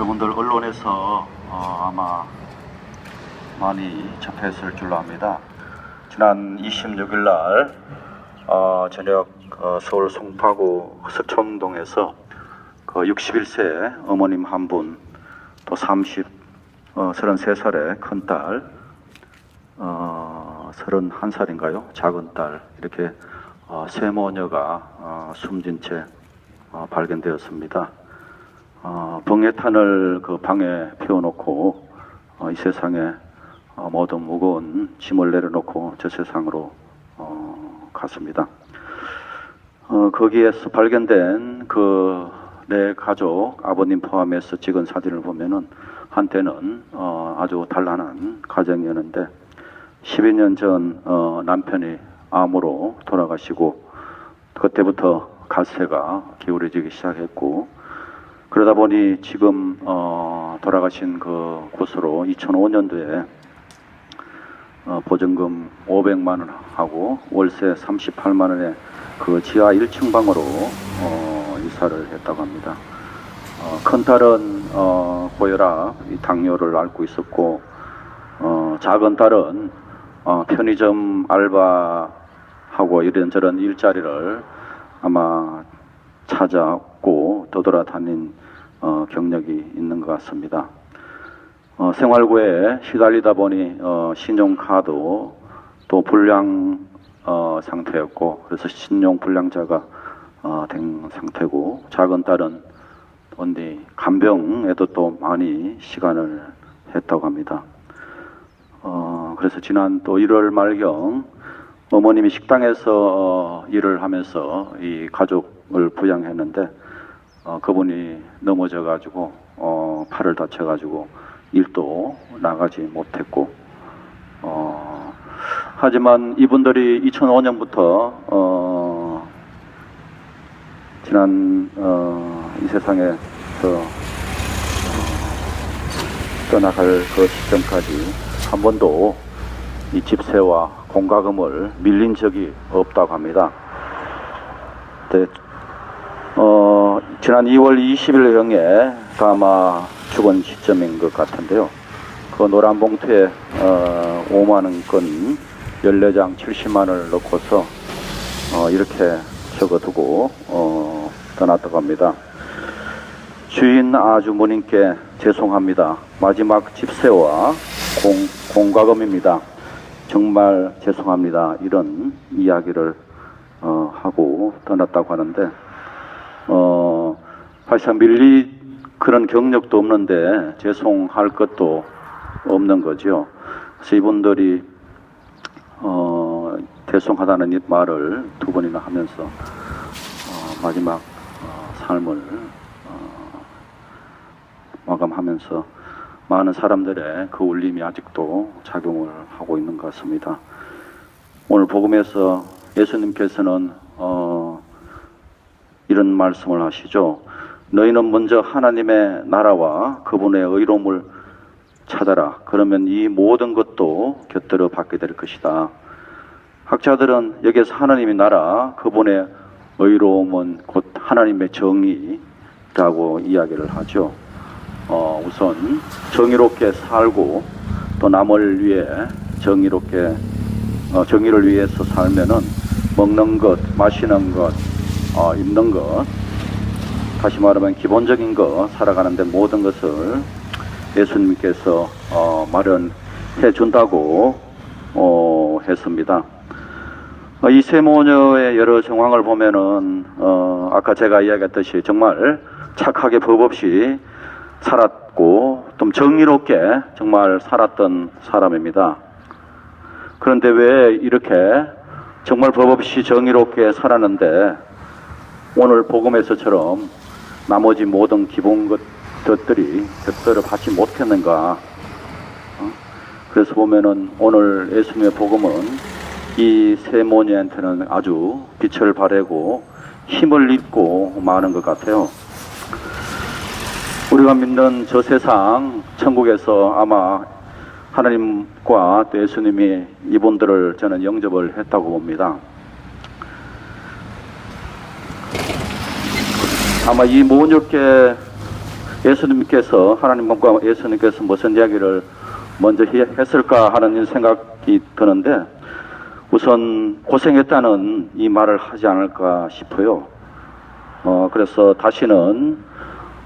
여러분들 언론에서 어, 아마 많이 접했을 줄로 압니다. 지난 26일 날 어, 저녁 어, 서울 송파구 서청동에서 그 61세 어머님 한 분, 또 30, 어, 33살의 큰 딸, 어, 31살인가요? 작은 딸, 이렇게 어, 세 모녀가 어, 숨진 채 어, 발견되었습니다. 어, 벙해탄을 그 방에 피워놓고 어, 이 세상에 어, 모든 무거운 짐을 내려놓고 저 세상으로 어, 갔습니다. 어, 거기에서 발견된 그 내 가족 아버님 포함해서 찍은 사진을 보면은 한때는 어, 아주 단란한 가정이었는데 12년 전 어, 남편이 암으로 돌아가시고 그때부터 갓세가 기울어지기 시작했고 그러다 보니 지금 어, 돌아가신 그 곳으로 2005년도에 어, 보증금 500만 원 하고 월세 38만 원에 그 지하 1층 방으로 어, 이사를 했다고 합니다. 어, 큰 딸은 어, 고혈압, 이 당뇨를 앓고 있었고 어, 작은 딸은 어, 편의점 알바하고 이런저런 일자리를 아마 찾았고 떠돌아다닌 어, 경력이 있는 것 같습니다. 어, 생활고에 시달리다 보니 어, 신용카드 또 불량 어, 상태였고 그래서 신용 불량자가 어, 된 상태고 작은 딸은 언니 간병에도 또 많이 시간을 했다고 합니다. 어, 그래서 지난 또 1월 말경 어머님이 식당에서 어, 일을 하면서 이 가족을 부양했는데 어, 그분이 넘어져 가지고 어, 팔을 다쳐 가지고 일도 나가지 못했고 어, 하지만 이분들이 2005년부터 어, 지난 어, 이 세상에서 어, 떠나갈 그 시점까지 한 번도 이 집세와 공과금을 밀린 적이 없다고 합니다. 네, 어, 지난 2월 20일경에 아마 죽은 시점인 것 같은데요. 그 노란 봉투에 어, 5만 원권 14장 70만 원을 넣고서 어, 이렇게 적어두고 어, 떠났다고 합니다. 주인 아주머님께 죄송합니다. 마지막 집세와 공, 공과금입니다. 정말 죄송합니다. 이런 이야기를 어, 하고 떠났다고 하는데 어, 사실상 밀리 그런 경력도 없는데 죄송할 것도 없는 거죠. 그래서 이분들이 어, 죄송하다는 이 말을 두 번이나 하면서 어, 마지막 어, 삶을 어, 마감하면서 많은 사람들의 그 울림이 아직도 작용을 하고 있는 것 같습니다. 오늘 복음에서 예수님께서는 어, 이런 말씀을 하시죠. 너희는 먼저 하나님의 나라와 그분의 의로움을 찾아라. 그러면 이 모든 것도 곁들여 받게 될 것이다. 학자들은 여기에서 하나님의 나라, 그분의 의로움은 곧 하나님의 정의라고 이야기를 하죠. 어, 우선 정의롭게 살고 또 남을 위해 정의롭게 어, 정의를 위해서 살면은 먹는 것, 마시는 것, 어, 입는 것, 다시 말하면 기본적인 것 살아가는데 모든 것을 예수님께서 어, 마련해 준다고 어, 했습니다. 어, 이 세 모녀의 여러 정황을 보면은 어, 아까 제가 이야기했듯이 정말 착하게 법 없이 살았고 좀 정의롭게 정말 살았던 사람입니다. 그런데 왜 이렇게 정말 법 없이 정의롭게 살았는데 오늘 복음에서처럼 나머지 모든 기본 것들이 곁들여 받지 못했는가? 어? 그래서 보면은 오늘 예수님의 복음은 이 세모니한테는 아주 빛을 발하고 힘을 입고 많은 것 같아요. 우리가 믿는 저 세상 천국에서 아마 하나님과 또 예수님이 이분들을 저는 영접을 했다고 봅니다. 아마 이 모녀께 예수님께서 하나님과 예수님께서 무슨 이야기를 먼저 히- 했을까 하는 생각이 드는데 우선 고생했다는 이 말을 하지 않을까 싶어요. 어, 그래서 다시는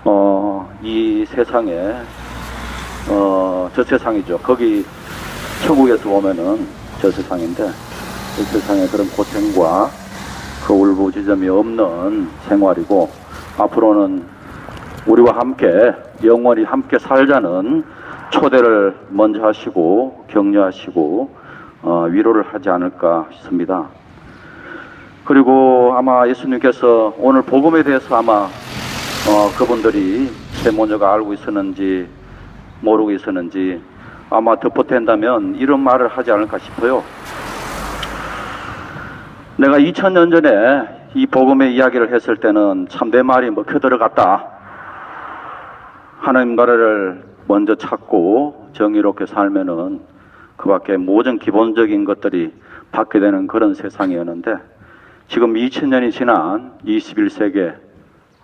어, 이 세상에 어, 저 세상이죠. 거기 천국에서 보면은 저 세상인데 이 세상에 그런 고생과 그 울부짖음이 없는 생활이고 앞으로는 우리와 함께 영원히 함께 살자는 초대를 먼저 하시고 격려하시고 어, 위로를 하지 않을까 싶습니다. 그리고 아마 예수님께서 오늘 복음에 대해서 아마 어, 그분들이 세모녀가 알고 있었는지 모르고 있었는지 아마 덮어댄다면 이런 말을 하지 않을까 싶어요. 내가 2000년 전에 이 복음의 이야기를 했을 때는 참 내 말이 먹혀 들어갔다. 하나님 나라를 먼저 찾고 정의롭게 살면은 그 밖에 모든 기본적인 것들이 받게 되는 그런 세상이었는데 지금 2000년이 지난 21세기에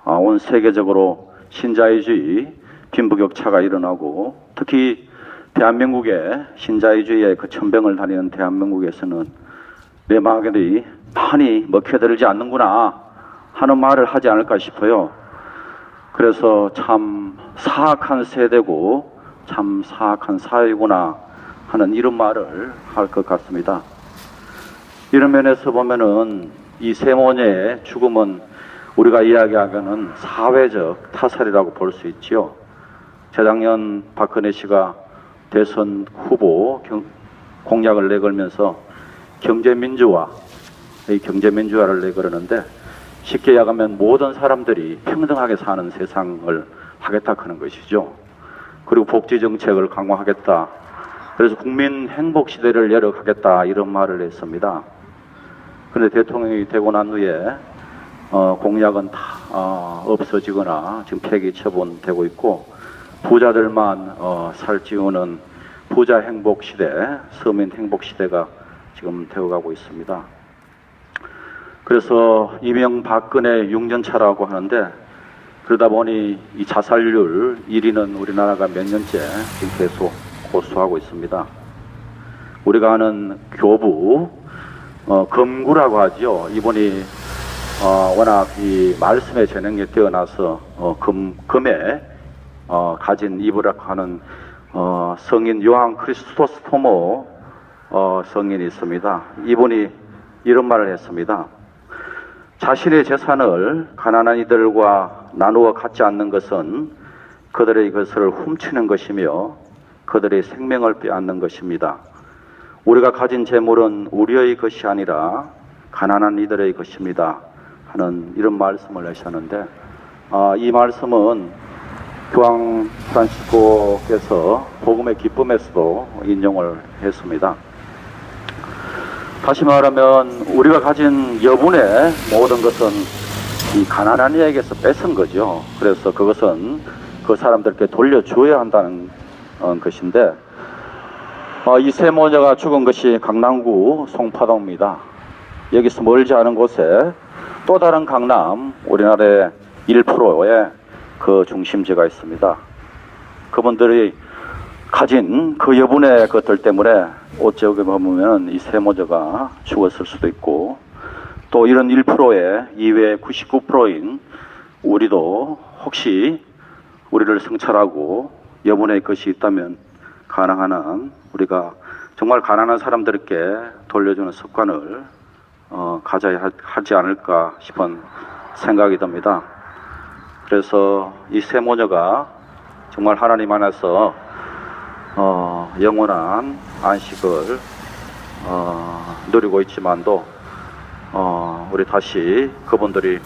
아, 온 세계적으로 신자유주의 빈부격차가 일어나고 특히 대한민국의 신자유주의의 그 천병을 다니는 대한민국에서는 내 마음이 많이 먹혀들지 않는구나 하는 말을 하지 않을까 싶어요. 그래서 참 사악한 세대고 참 사악한 사회구나 하는 이런 말을 할 것 같습니다. 이런 면에서 보면은 이 세모녀의 죽음은 우리가 이야기하기는 사회적 타살이라고 볼 수 있지요. 재작년 박근혜 씨가 대선 후보 경- 공약을 내걸면서 경제민주화, 이 경제민주화를 내걸었는데 쉽게 이야기하면 모든 사람들이 평등하게 사는 세상을 하겠다 하는 것이죠. 그리고 복지 정책을 강화하겠다. 그래서 국민 행복 시대를 열어가겠다 이런 말을 했습니다. 그런데 대통령이 되고 난 후에 어, 공약은 다 어, 없어지거나 지금 폐기 처분되고 있고 부자들만 어, 살찌우는 부자 행복 시대, 서민 행복 시대가 지금 되어가고 있습니다. 그래서 이명박근혜 6년차라고 하는데 그러다 보니 이 자살률 1위는 우리나라가 몇 년째 계속 고수하고 있습니다. 우리가 아는 교부 어, 금구라고 하죠. 이분이 어, 워낙 이 말씀의 재능에 뛰어나서 어, 금, 금에 어, 가진 이브라고 하는 어, 성인 요한 크리스토스 토모 어, 성인이 있습니다. 이분이 이런 말을 했습니다. 자신의 재산을 가난한 이들과 나누어 갖지 않는 것은 그들의 것을 훔치는 것이며 그들의 생명을 빼앗는 것입니다. 우리가 가진 재물은 우리의 것이 아니라 가난한 이들의 것입니다. 하는 이런 말씀을 하셨는데 아, 이 말씀은 교황 프란시스코께서 복음의 기쁨에서도 인용을 했습니다. 다시 말하면 우리가 가진 여분의 모든 것은 이 가난한 이에게서 뺏은 거죠. 그래서 그것은 그 사람들께 돌려줘야 한다는 어, 것인데 어, 이 세모녀가 죽은 것이 강남구 송파동입니다. 여기서 멀지 않은 곳에 또 다른 강남 우리나라의 1%의 그 중심지가 있습니다. 그분들이 가진 그 여분의 것들 때문에 어찌어게 보면 이 세모저가 죽었을 수도 있고 또 이런 1%의 이외 99%인 우리도 혹시 우리를 성찰하고 여분의 것이 있다면 가능한 한 우리가 정말 가난한 사람들께 돌려주는 습관을 어, 가져야 하- 하지 않을까 싶은 생각이 듭니다. 그래서 이 세모녀가 정말 하나님 안에서 어, 영원한 안식을 어, 누리고 있지만도 어, 우리 다시 그분들이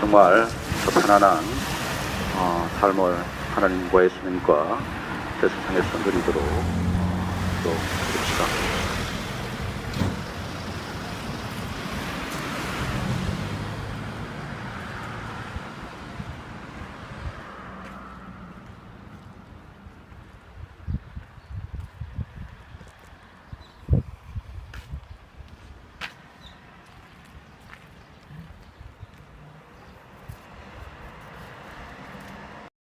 정말 더 편안한 어, 삶을 하나님과 예수님과 제 세상에서 누리도록 또 그럽시다.